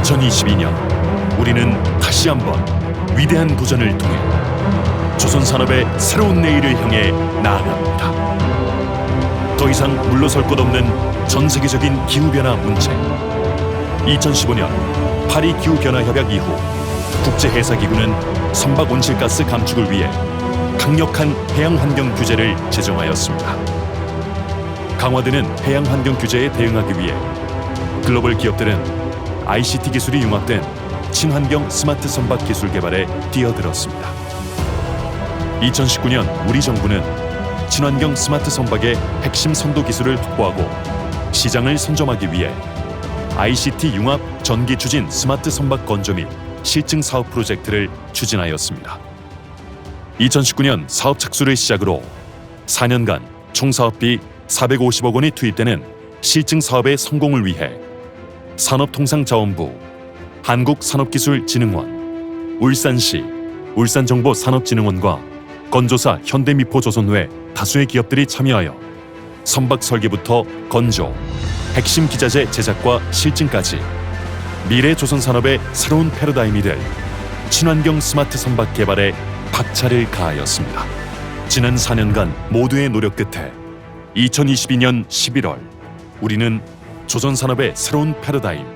2022년 우리는 다시 한번 위대한 도전을 통해 조선 산업의 새로운 내일을 향해 나아갑니다. 더 이상 물러설 곳 없는 전 세계적인 기후 변화 문제. 2015년 파리 기후 변화 협약 이후 국제 해사 기구는 선박 온실가스 감축을 위해 강력한 해양 환경 규제를 제정하였습니다. 강화되는 해양 환경 규제에 대응하기 위해 글로벌 기업들은 ICT 기술이 융합된 친환경 스마트 선박 기술 개발에 뛰어들었습니다. 2019년 우리 정부는 친환경 스마트 선박의 핵심 선도 기술을 확보하고 시장을 선점하기 위해 ICT 융합 전기 추진 스마트 선박 건조 및 실증 사업 프로젝트를 추진하였습니다. 2019년 사업 착수를 시작으로 4년간 총 사업비 450억 원이 투입되는 실증 사업의 성공을 위해 산업통상자원부, 한국산업기술진흥원, 울산시, 울산정보산업진흥원과 건조사 현대미포조선회 다수의 기업들이 참여하여 선박 설계부터 건조, 핵심 기자재 제작과 실증까지 미래 조선 산업의 새로운 패러다임이 될 친환경 스마트 선박 개발에 박차를 가하였습니다. 지난 4년간 모두의 노력 끝에 2022년 11월 우리는 조선 산업의 새로운 패러다임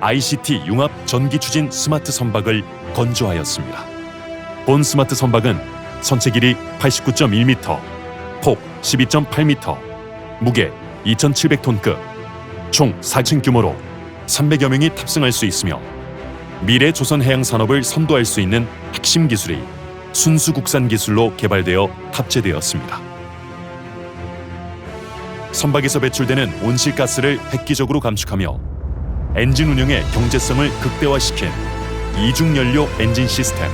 ICT 융합 전기 추진 스마트 선박을 건조하였습니다. 본 스마트 선박은 선체 길이 89.1m, 폭 12.8m, 무게 2,700톤급, 총 4층 규모로 300여 명이 탑승할 수 있으며 미래 조선 해양 산업을 선도할 수 있는 핵심 기술이 순수 국산 기술로 개발되어 탑재되었습니다. 선박에서 배출되는 온실가스를 획기적으로 감축하며 엔진 운영의 경제성을 극대화시킨 이중 연료 엔진 시스템,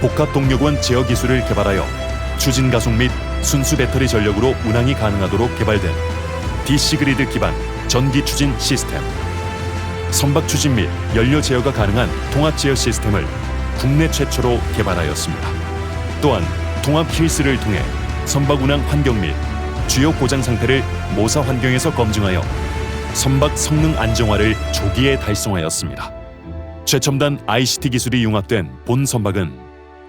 복합 동력원 제어 기술을 개발하여 추진 가속 및 순수 배터리 전력으로 운항이 가능하도록 개발된 DC 그리드 기반 전기 추진 시스템, 선박 추진 및 연료 제어가 가능한 통합 제어 시스템을 국내 최초로 개발하였습니다. 또한 통합 힐스를 통해 선박 운항 환경 및 주요 고장 상태를 모사 환경에서 검증하여 선박 성능 안정화를 조기에 달성하였습니다. 최첨단 ICT 기술이 융합된 본 선박은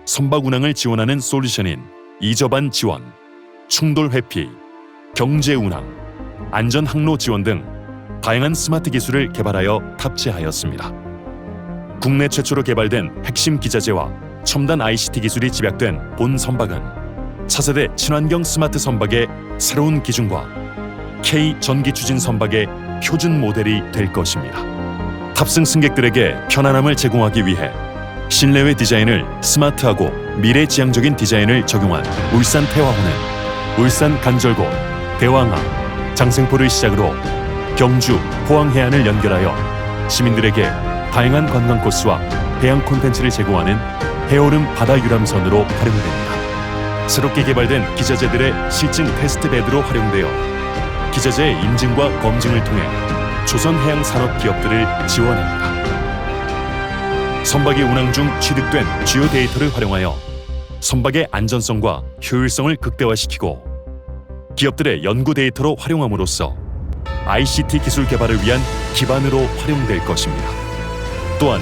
선박 운항을 지원하는 솔루션인 이저반 지원, 충돌 회피, 경제 운항, 안전 항로 지원 등 다양한 스마트 기술을 개발하여 탑재하였습니다. 국내 최초로 개발된 핵심 기자재와 첨단 ICT 기술이 집약된 본 선박은 차세대 친환경 스마트 선박의 새로운 기준과 K 전기 추진 선박의 표준 모델이 될 것입니다. 탑승 승객들에게 편안함을 제공하기 위해 실내외 디자인을 스마트하고 미래지향적인 디자인을 적용한 울산 태화호는 울산 간절곶, 대왕항, 장생포를 시작으로 경주, 포항 해안을 연결하여 시민들에게 다양한 관광 코스와 해양 콘텐츠를 제공하는 해오름 바다 유람선으로 활용됩니다. 새롭게 개발된 기자재들의 실증 테스트 베드로 활용되어 기자재의 인증과 검증을 통해 조선 해양 산업 기업들을 지원합니다. 선박이 운항 중 취득된 주요 데이터를 활용하여 선박의 안전성과 효율성을 극대화시키고 기업들의 연구 데이터로 활용함으로써 ICT 기술 개발을 위한 기반으로 활용될 것입니다. 또한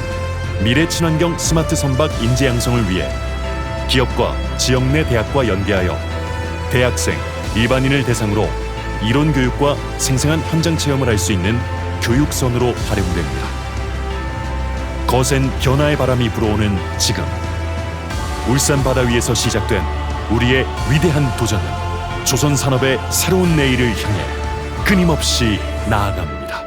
미래 친환경 스마트 선박 인재 양성을 위해 기업과 지역 내 대학과 연계하여 대학생, 일반인을 대상으로 이론 교육과 생생한 현장 체험을 할 수 있는 교육선으로 활용됩니다. 거센 변화의 바람이 불어오는 지금 울산 바다 위에서 시작된 우리의 위대한 도전은 조선 산업의 새로운 내일을 향해 끊임없이 나아갑니다.